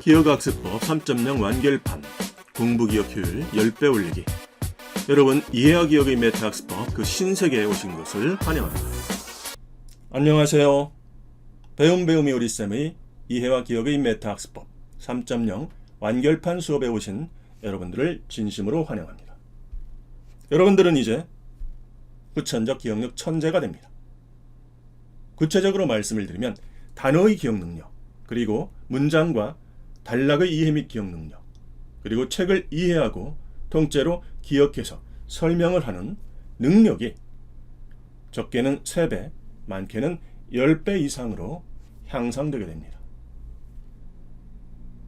기억학습법 3.0 완결판 공부기억 효율 10배 올리기 여러분 이해와 기억의 메타학습법 그 신세계에 오신 것을 환영합니다. 안녕하세요. 배움 배움이 우리 쌤의 이해와 기억의 메타학습법 3.0 완결판 수업에 오신 여러분들을 진심으로 환영합니다. 여러분들은 이제 후천적 기억력 천재가 됩니다. 구체적으로 말씀을 드리면 단어의 기억 능력, 그리고 문장과 단락의 이해 및 기억 능력, 그리고 책을 이해하고 통째로 기억해서 설명을 하는 능력이 적게는 3배, 많게는 10배 이상으로 향상되게 됩니다.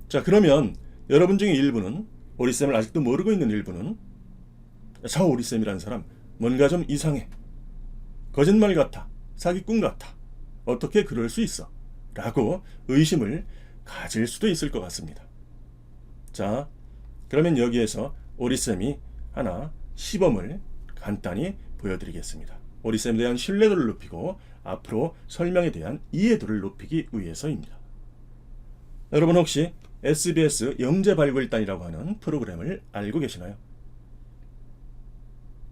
자, 그러면 여러분 중에 일부는 오리쌤을 아직도 모르고 있는 일부는 저 오리쌤이라는 사람 뭔가 좀 이상해. 거짓말 같아. 사기꾼 같아. 어떻게 그럴 수 있어? 라고 의심을 가질 수도 있을 것 같습니다. 자, 그러면 여기에서 오리쌤이 하나 시범을 간단히 보여드리겠습니다. 오리쌤에 대한 신뢰도를 높이고 앞으로 설명에 대한 이해도를 높이기 위해서입니다. 여러분 혹시 SBS 영재발굴단이라고 하는 프로그램을 알고 계시나요?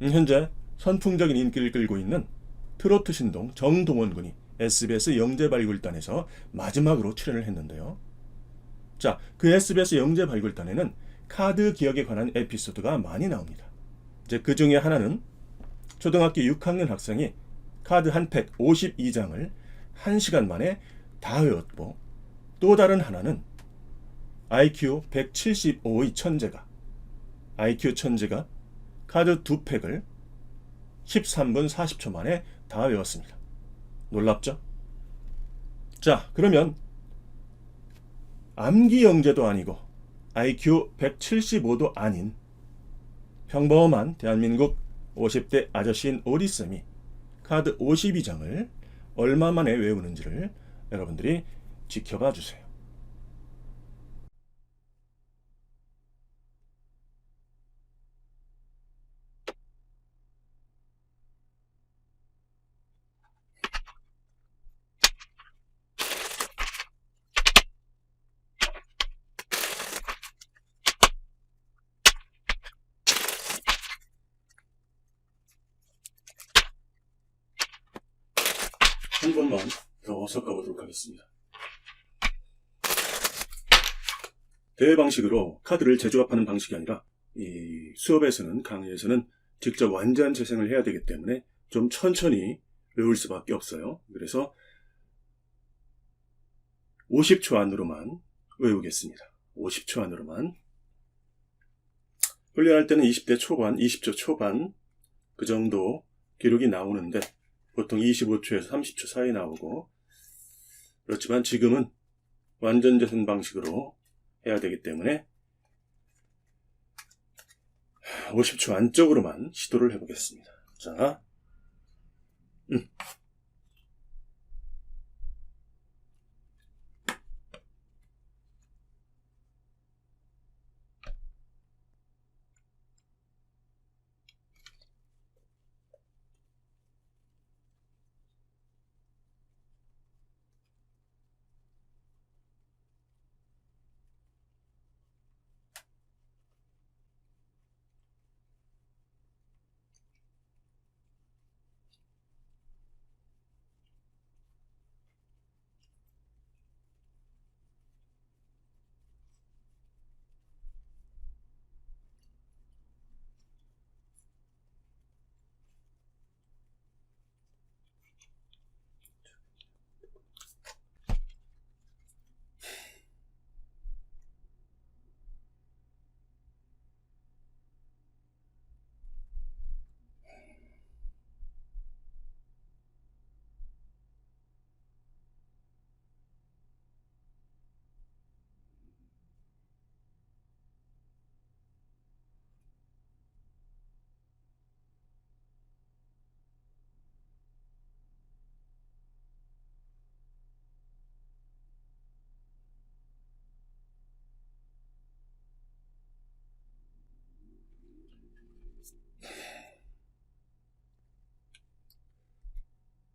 음, 현재 선풍적인 인기를 끌고 있는 트로트 신동 정동원 군이 SBS 영재발굴단에서 마지막으로 출연을 했는데요. 자, 그 SBS 영재 발굴단에는 카드 기억에 관한 에피소드가 많이 나옵니다. 이제 그 중에 하나는 초등학교 6학년 학생이 카드 한 팩 52장을 1시간 만에 다 외웠고 또 다른 하나는 IQ 175의 천재가 IQ 천재가 카드 두 팩을 13분 40초 만에 다 외웠습니다. 놀랍죠? 자, 그러면 암기 영재도 아니고 IQ 175도 아닌 평범한 대한민국 50대 아저씨인 오리쌤이 카드 52장을 얼마 만에 외우는지를 여러분들이 지켜봐 주세요. 한 번만 더 섞어보도록 하겠습니다. 대회 방식으로 카드를 재조합하는 방식이 아니라 이 수업에서는 강의에서는 직접 완전 재생을 해야 되기 때문에 좀 천천히 외울 수밖에 없어요. 그래서 50초 안으로만 외우겠습니다. 50초 안으로만. 훈련할 때는 20대 초반, 20초 초반 그 정도 기록이 나오는데 보통 25초에서 30초 사이 나오고 그렇지만 지금은 완전 재생 방식으로 해야 되기 때문에 50초 안쪽으로만 시도를 해보겠습니다. 자, 음.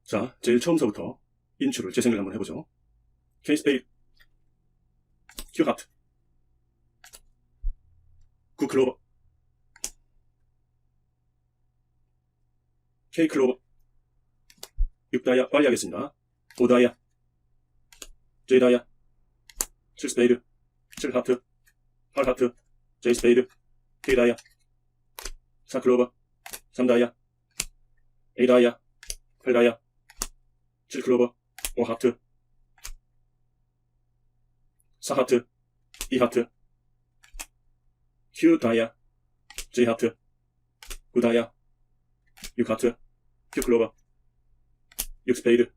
자, 제일 처음서부터 인출을 재생을 한번 해보죠. 케이스 A, 큐 하트. 9 클로버. K 클로버. 6다이아 빨리 하겠습니다. 5다이아. J 다이아. 7 스페이드. 7 하트. 8 하트. J 스페이드. K 다이아. 4 클로버. 3 다이아. A 다이아. 8 다이아 7 클로버 5 하트. 4 하트. 2 하트. Q 다이아. J 하트. 9 다이아. 6 하트. Q 클로버 6 스페이드.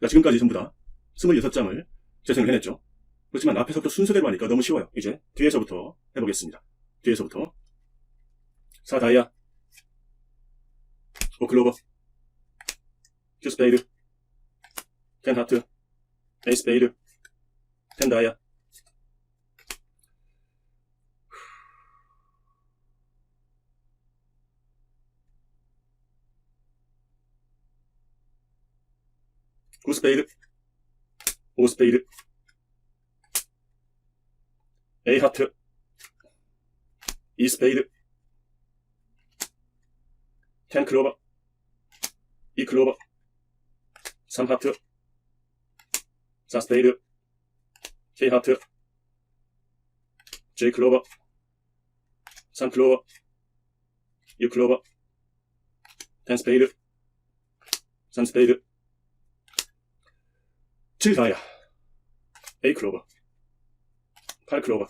자 지금까지 전부 다 26장을 재생을 해냈죠. 그렇지만 앞에서부터 순서대로 하니까 너무 쉬워요. 이제 뒤에서부터 해보겠습니다. 뒤에서부터. 4 다이아. 5 클로버 Q 스페이드 10 하트 A 스페이드 10 다이아 구 스페이드, 오 스페 이드, A 하트, 이 스페이드, 텐 클로버, 이 클로버, 3 하트, 4 스페이드, K 하트, J 클로버, 3 클로버, 6 클로버, 10 스페이드, 3 스페이드, 7 다이아, A 클로버, 8 클로버,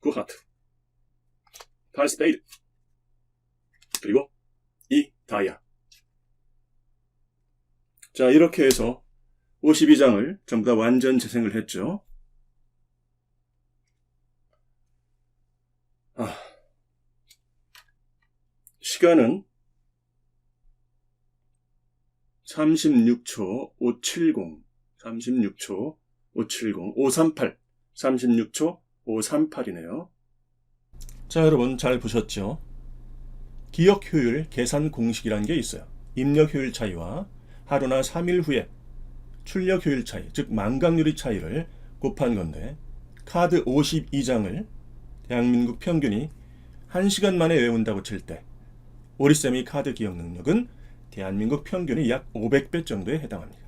9 하트, 8 스페이드, 그리고 2 다이아. 자, 이렇게 해서 52장을 전부 다 완전 재생을 했죠. 아, 시간은 36초 570, 36초 570, 538, 36초 538이네요. 자, 여러분 잘 보셨죠? 기억 효율 계산 공식이라는 게 있어요. 입력 효율 차이와 하루나 3일 후에 출력 효율 차이, 즉 망각률의 차이를 곱한 건데 카드 52장을 대한민국 평균이 1시간 만에 외운다고 칠 때 오리쌤의 카드 기억 능력은 대한민국 평균의 약 500배 정도에 해당합니다.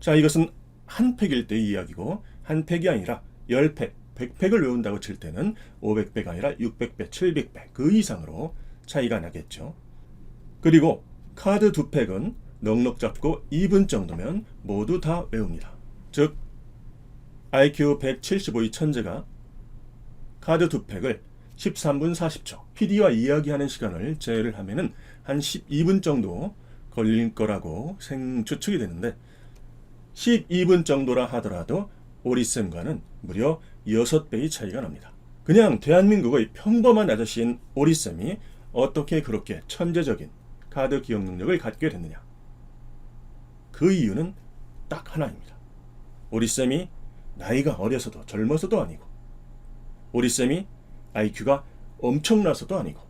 자, 이것은 한 팩일 때의 이야기고 한 팩이 아니라 10팩, 100팩을 외운다고 칠 때는 500배가 아니라 600배, 700배 그 이상으로 차이가 나겠죠. 그리고 카드 두 팩은 넉넉 잡고 2분 정도면 모두 다 외웁니다. 즉 IQ 175의 천재가 카드 두 팩을 13분 40초 PD와 이야기하는 시간을 제외를 하면은 한 12분 정도 걸릴 거라고 생 추측이 되는데 12분 정도라 하더라도 오리쌤과는 무려 6배의 차이가 납니다. 그냥 대한민국의 평범한 아저씨인 오리쌤이 어떻게 그렇게 천재적인 카드 기억 능력을 갖게 됐느냐? 그 이유는 딱 하나입니다. 오리쌤이 나이가 어려서도 젊어서도 아니고, 오리쌤이 IQ가 엄청나서도 아니고,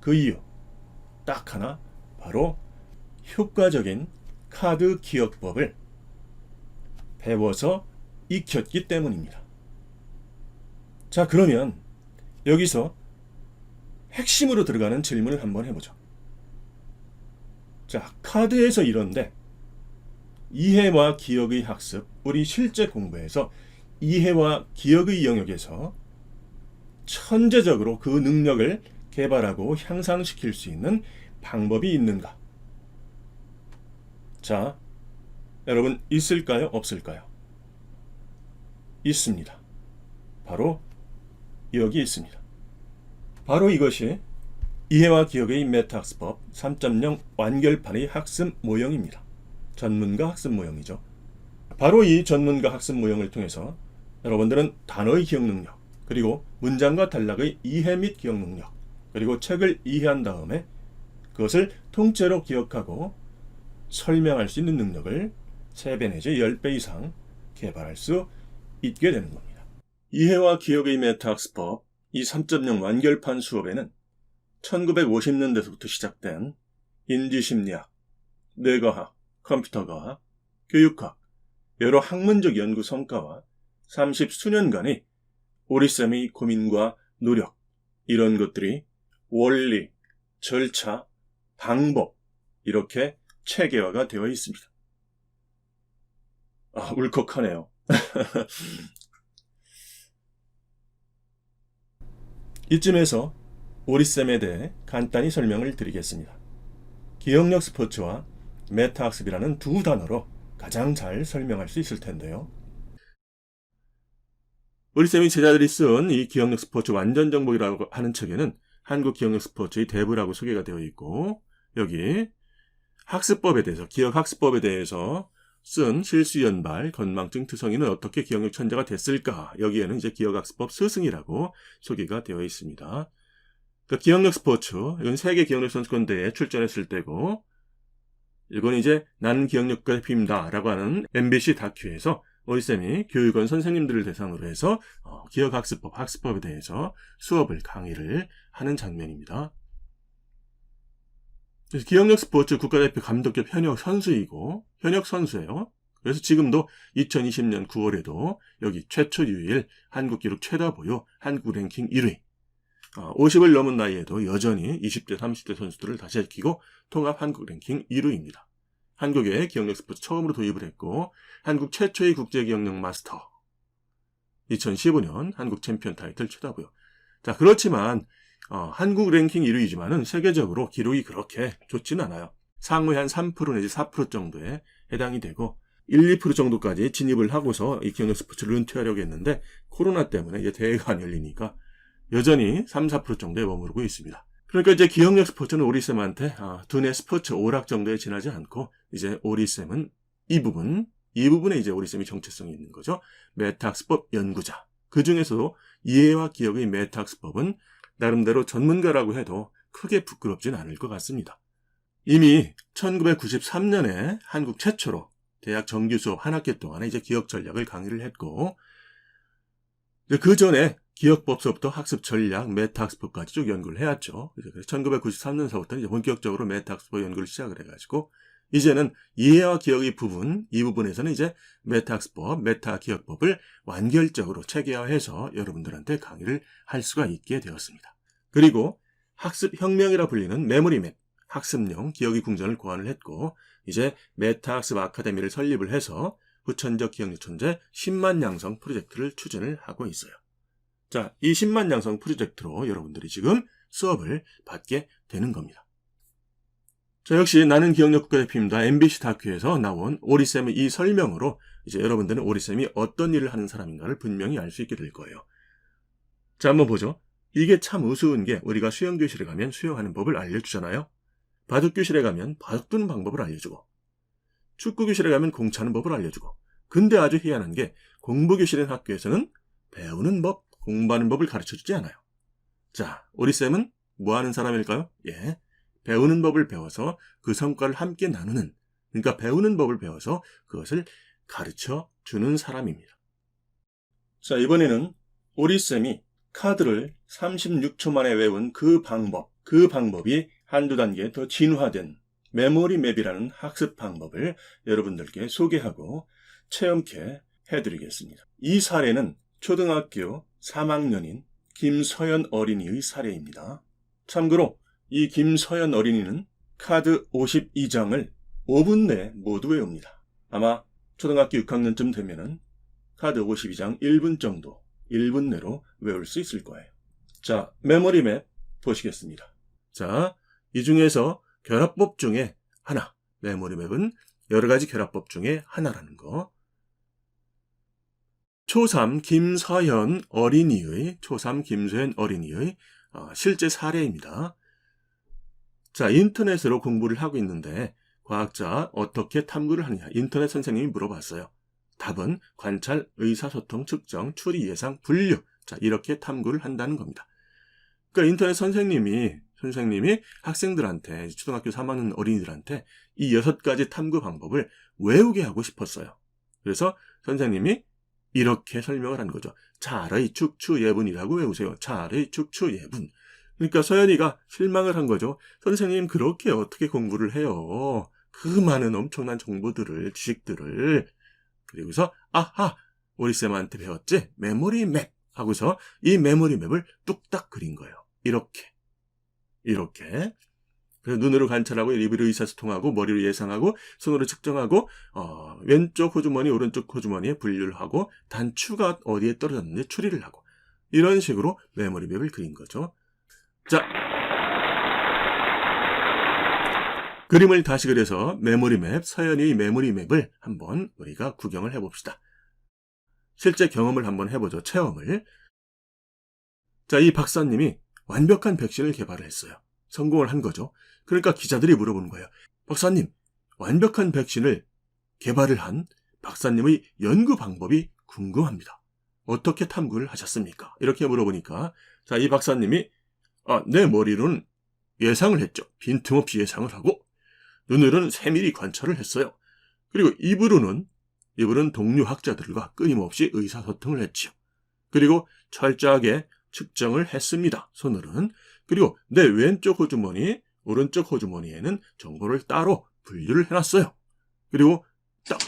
그 이유 딱 하나, 바로 효과적인 카드 기억법을 배워서 익혔기 때문입니다. 자, 그러면 여기서 핵심으로 들어가는 질문을 한번 해보죠. 자, 카드에서 이런데 이해와 기억의 학습, 우리 실제 공부에서 이해와 기억의 영역에서 천재적으로 그 능력을 개발하고 향상시킬 수 있는 방법이 있는가? 자, 여러분 있을까요? 없을까요? 있습니다. 바로 여기 있습니다. 바로 이것이 이해와 기억의 메타학습법 3.0 완결판의 학습 모형입니다. 전문가 학습 모형이죠. 바로 이 전문가 학습 모형을 통해서 여러분들은 단어의 기억 능력, 그리고 문장과 단락의 이해 및 기억 능력, 그리고 책을 이해한 다음에 그것을 통째로 기억하고 설명할 수 있는 능력을 3배 내지 10배 이상 개발할 수 있게 되는 겁니다. 이해와 기억의 메타학습법 이 3.0 완결판 수업에는 1950년대부터 시작된 인지심리학, 뇌과학, 컴퓨터과학, 교육학, 여러 학문적 연구 성과와 30 수년간의 오리쌤의 고민과 노력, 이런 것들이 원리, 절차, 방법, 이렇게 체계화가 되어 있습니다. 아, 울컥하네요. 이쯤에서 오리쌤에 대해 간단히 설명을 드리겠습니다. 기억력 스포츠와 메타학습이라는 두 단어로 가장 잘 설명할 수 있을 텐데요. 오리쌤이 제자들이 쓴 이 기억력 스포츠 완전 정복이라고 하는 책에는 한국 기억력 스포츠의 대부라고 소개가 되어 있고 여기 학습법에 대해서 기억 학습법에 대해서 쓴 실수 연발 건망증 투성이는 어떻게 기억력 천재가 됐을까 여기에는 이제 기억 학습법 스승이라고 소개가 되어 있습니다. 그 기억력 스포츠 이건 세계 기억력 선수권 대회에 출전했을 때고 이건 이제 나는 기억력과 대표입니다 라고 하는 MBC 다큐에서 오이쌤이 교육원 선생님들을 대상으로 해서 어, 기억학습법, 학습법에 대해서 수업을 강의를 하는 장면입니다. 그래서 기억력 스포츠 국가대표 감독협 현역 선수이고 현역 선수예요. 그래서 지금도 2020년 9월에도 여기 최초 유일 한국 기록 최다 보유 한국 랭킹 1위. 50을 넘은 나이에도 여전히 20대, 30대 선수들을 다시 시키고 통합 한국 랭킹 1위입니다. 한국에 기억력 스포츠 처음으로 도입을 했고 한국 최초의 국제 기억력 마스터. 2015년 한국 챔피언 타이틀 최다 보유. 자, 그렇지만 어, 한국 랭킹 1위이지만은 세계적으로 기록이 그렇게 좋지는 않아요. 상위 한 3% 내지 4% 정도에 해당이 되고 1, 2% 정도까지 진입을 하고서 이 기억력 스포츠를 은퇴하려고 했는데 코로나 때문에 이제 대회가 안 열리니까 여전히 3, 4% 정도에 머무르고 있습니다. 그러니까 이제 기억력 스포츠는 오리쌤한테 아, 두뇌 스포츠 오락 정도에 지나지 않고 이제 오리쌤은 이 부분, 이 부분에 이제 오리쌤이 정체성이 있는 거죠. 메타학습법 연구자. 그 중에서도 이해와 기억의 메타학습법은 나름대로 전문가라고 해도 크게 부끄럽진 않을 것 같습니다. 이미 1993년에 한국 최초로 대학 정규 수업 한 학기 동안에 이제 기억 전략을 강의를 했고, 그 전에 기억법 수업부터 학습 전략, 메타 학습법까지 쭉 연구를 해왔죠. 그래서 1993년서부터 이제 본격적으로 메타 학습법 연구를 시작을 해가지고, 이제는 이해와 기억의 부분, 이 부분에서는 이제 메타 학습법, 메타 기억법을 완결적으로 체계화해서 여러분들한테 강의를 할 수가 있게 되었습니다. 그리고 학습 혁명이라 불리는 메모리맵, 학습용 기억의 궁전을 고안을 했고, 이제 메타 학습 아카데미를 설립을 해서 후천적 기억력 천재 10만 양성 프로젝트를 추진을 하고 있어요. 자, 이 10만 양성 프로젝트로 여러분들이 지금 수업을 받게 되는 겁니다. 자, 역시 나는 기억력 국가대표입니다. MBC 다큐에서 나온 오리쌤의 이 설명으로 이제 여러분들은 오리쌤이 어떤 일을 하는 사람인가를 분명히 알 수 있게 될 거예요. 자, 한번 보죠. 이게 참 우스운 게 우리가 수영교실에 가면 수영하는 법을 알려주잖아요. 바둑교실에 가면 바둑 두는 방법을 알려주고 축구교실에 가면 공 차는 법을 알려주고 근데 아주 희한한 게 공부교실인 학교에서는 배우는 법, 공부하는 법을 가르쳐 주지 않아요. 자, 오리쌤은 뭐 하는 사람일까요? 예, 배우는 법을 배워서 그 성과를 함께 나누는, 그러니까 배우는 법을 배워서 그것을 가르쳐 주는 사람입니다. 자, 이번에는 오리쌤이 카드를 36초 만에 외운 그 방법, 그 방법이 한두 단계 더 진화된 메모리 맵이라는 학습 방법을 여러분들께 소개하고 체험케 해드리겠습니다. 이 사례는 초등학교 3학년인 김서연 어린이의 사례입니다. 참고로 이 김서연 어린이는 카드 52장을 5분 내에 모두 외웁니다. 아마 초등학교 6학년쯤 되면은 카드 52장 1분 정도, 1분 내로 외울 수 있을 거예요. 자, 메모리 맵 보시겠습니다. 자, 이 중에서 결합법 중에 하나, 메모리 맵은 여러 가지 결합법 중에 하나라는 거. 초3 김서현 어린이의, 초3 김서현 어린이의 어, 실제 사례입니다. 자, 인터넷으로 공부를 하고 있는데 과학자 어떻게 탐구를 하느냐 인터넷 선생님이 물어봤어요. 답은 관찰, 의사소통, 측정, 추리, 예상, 분류. 자, 이렇게 탐구를 한다는 겁니다. 그러니까 인터넷 선생님이 선생님이 학생들한테 초등학교 3학년 어린이들한테 이 여섯 가지 탐구 방법을 외우게 하고 싶었어요. 그래서 선생님이 이렇게 설명을 한 거죠. 잘의 축추 예분이라고 외우세요. 잘의 축추 예분. 그러니까 서연이가 실망을 한 거죠. 선생님 그렇게 어떻게 공부를 해요? 그 많은 엄청난 정보들을 지식들을 그리고서 아하 우리 쌤한테 배웠지 메모리 맵 하고서 이 메모리 맵을 뚝딱 그린 거예요. 이렇게. 이렇게. 그래서 눈으로 관찰하고 입으로 의사소통하고 머리로 예상하고 손으로 측정하고 어, 왼쪽 호주머니 오른쪽 호주머니에 분류를 하고 단추가 어디에 떨어졌는지 추리를 하고 이런 식으로 메모리 맵을 그린 거죠. 자 그림을 다시 그려서 메모리 맵, 서연이의 메모리 맵을 한번 우리가 구경을 해봅시다. 실제 경험을 한번 해보죠. 체험을. 자, 이 박사님이 완벽한 백신을 개발을 했어요. 성공을 한 거죠. 그러니까 기자들이 물어보는 거예요. 박사님, 완벽한 백신을 개발을 한 박사님의 연구 방법이 궁금합니다. 어떻게 탐구를 하셨습니까? 이렇게 물어보니까, 자, 이 박사님이, 아, 내 머리로는 예상을 했죠. 빈틈없이 예상을 하고, 눈으로는 세밀히 관찰을 했어요. 그리고 입으로는, 입으로는 동료 학자들과 끊임없이 의사소통을 했지요. 그리고 철저하게 측정을 했습니다. 손으로는. 그리고 내 왼쪽 호주머니, 오른쪽 호주머니에는 정보를 따로 분류를 해놨어요. 그리고 딱,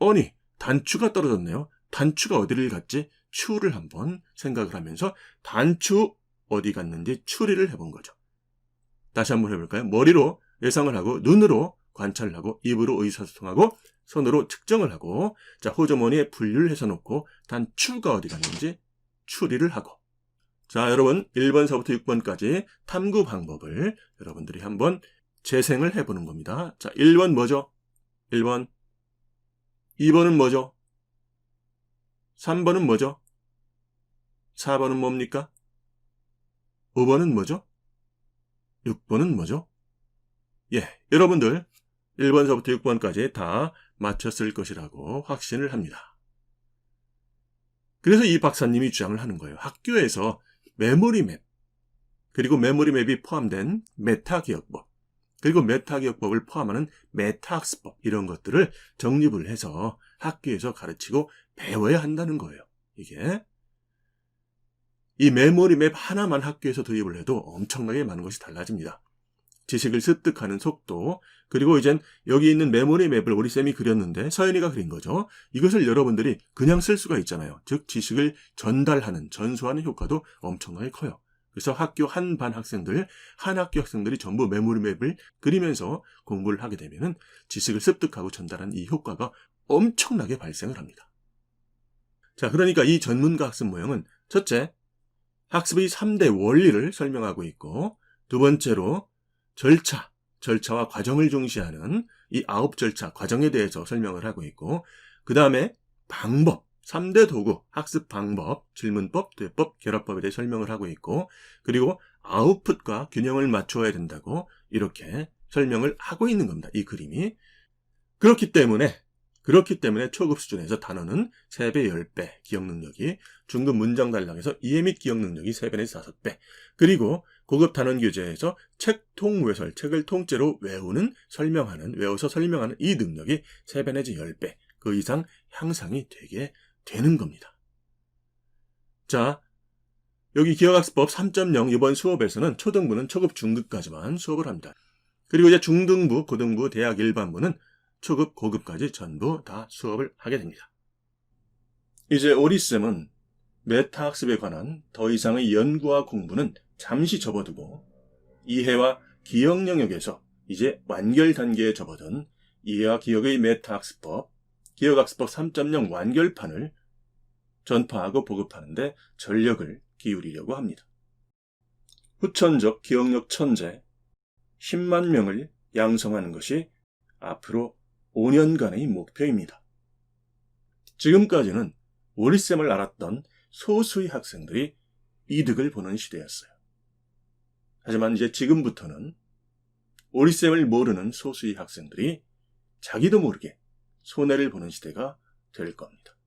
아니, 단추가 떨어졌네요. 단추가 어디를 갔지? 추를 한번 생각을 하면서 단추 어디 갔는지 추리를 해본 거죠. 다시 한번 해볼까요? 머리로 예상을 하고, 눈으로 관찰을 하고, 입으로 의사소통하고, 손으로 측정을 하고, 자, 호주머니에 분류를 해서 놓고, 단추가 어디 갔는지 추리를 하고, 자, 여러분, 1번서부터 6번까지 탐구 방법을 여러분들이 한번 재생을 해보는 겁니다. 자, 1번 뭐죠? 1번. 2번은 뭐죠? 3번은 뭐죠? 4번은 뭡니까? 5번은 뭐죠? 6번은 뭐죠? 예, 여러분들 1번서부터 6번까지 다 맞췄을 것이라고 확신을 합니다. 그래서 이 박사님이 주장을 하는 거예요. 학교에서 메모리 맵, 그리고 메모리 맵이 포함된 메타 기억법, 그리고 메타 기억법을 포함하는 메타 학습법, 이런 것들을 정립을 해서 학교에서 가르치고 배워야 한다는 거예요. 이게. 이 메모리 맵 하나만 학교에서 도입을 해도 엄청나게 많은 것이 달라집니다. 지식을 습득하는 속도, 그리고 이젠 여기 있는 메모리 맵을 우리 쌤이 그렸는데 서연이가 그린 거죠. 이것을 여러분들이 그냥 쓸 수가 있잖아요. 즉 지식을 전달하는, 전수하는 효과도 엄청나게 커요. 그래서 학교 한 반 학생들, 한 학교 학생들이 전부 메모리 맵을 그리면서 공부를 하게 되면은 지식을 습득하고 전달하는 이 효과가 엄청나게 발생을 합니다. 자, 그러니까 이 전문가 학습 모형은 첫째, 학습의 3대 원리를 설명하고 있고, 두 번째로 절차, 절차와 과정을 중시하는 이 아홉 절차, 과정에 대해서 설명을 하고 있고, 그 다음에 방법, 3대 도구, 학습 방법, 질문법, 대법, 결합법에 대해 설명을 하고 있고, 그리고 아웃풋과 균형을 맞추어야 된다고 이렇게 설명을 하고 있는 겁니다. 이 그림이. 그렇기 때문에, 그렇기 때문에 초급 수준에서 단어는 3배, 10배, 기억 능력이, 중급 문장 단락에서 이해 및 기억 능력이 3배 내지 5배, 그리고 고급 단원 교재에서 책 통외설, 책을 통째로 외우는, 설명하는, 외워서 설명하는 이 능력이 3배 내지 10배, 그 이상 향상이 되게 되는 겁니다. 자, 여기 기억학습법 3.0 이번 수업에서는 초등부는 초급 중급까지만 수업을 합니다. 그리고 이제 중등부, 고등부, 대학 일반부는 초급, 고급까지 전부 다 수업을 하게 됩니다. 이제 오리쌤은 메타학습에 관한 더 이상의 연구와 공부는 잠시 접어두고 이해와 기억 영역에서 이제 완결 단계에 접어든 이해와 기억의 메타학습법, 기억학습법 3.0 완결판을 전파하고 보급하는데 전력을 기울이려고 합니다. 후천적 기억력 천재 10만 명을 양성하는 것이 앞으로 5년간의 목표입니다. 지금까지는 오리쌤을 알았던 소수의 학생들이 이득을 보는 시대였어요. 하지만 이제 지금부터는 오리쌤을 모르는 소수의 학생들이 자기도 모르게 손해를 보는 시대가 될 겁니다.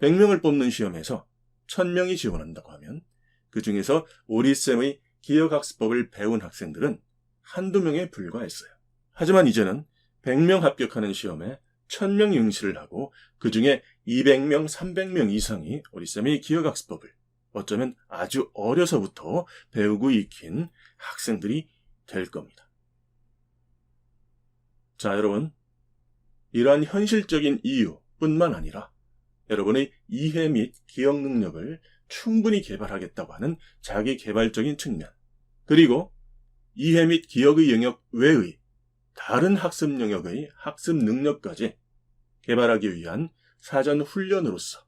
100명을 뽑는 시험에서 1000명이 지원한다고 하면 그 중에서 오리쌤의 기억학습법을 배운 학생들은 한두 명에 불과했어요. 하지만 이제는 100명 합격하는 시험에 1000명 응시를 하고 그 중에 200명, 300명 이상이 오리쌤의 기억학습법을 어쩌면 아주 어려서부터 배우고 익힌 학생들이 될 겁니다. 자, 여러분. 이러한 현실적인 이유뿐만 아니라 여러분의 이해 및 기억 능력을 충분히 개발하겠다고 하는 자기 개발적인 측면, 그리고 이해 및 기억의 영역 외의 다른 학습 영역의 학습 능력까지 개발하기 위한 사전 훈련으로서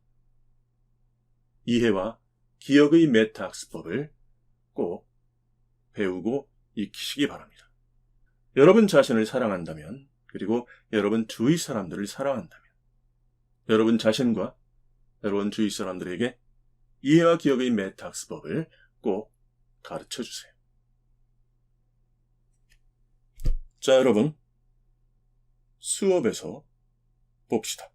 이해와 기억의 메타 학습법을 꼭 배우고 익히시기 바랍니다. 여러분 자신을 사랑한다면, 그리고 여러분 주위 사람들을 사랑한다면, 여러분 자신과 여러분 주위 사람들에게 이해와 기억의 메타 학습법을 꼭 가르쳐 주세요. 자, 여러분. 수업에서 봅시다.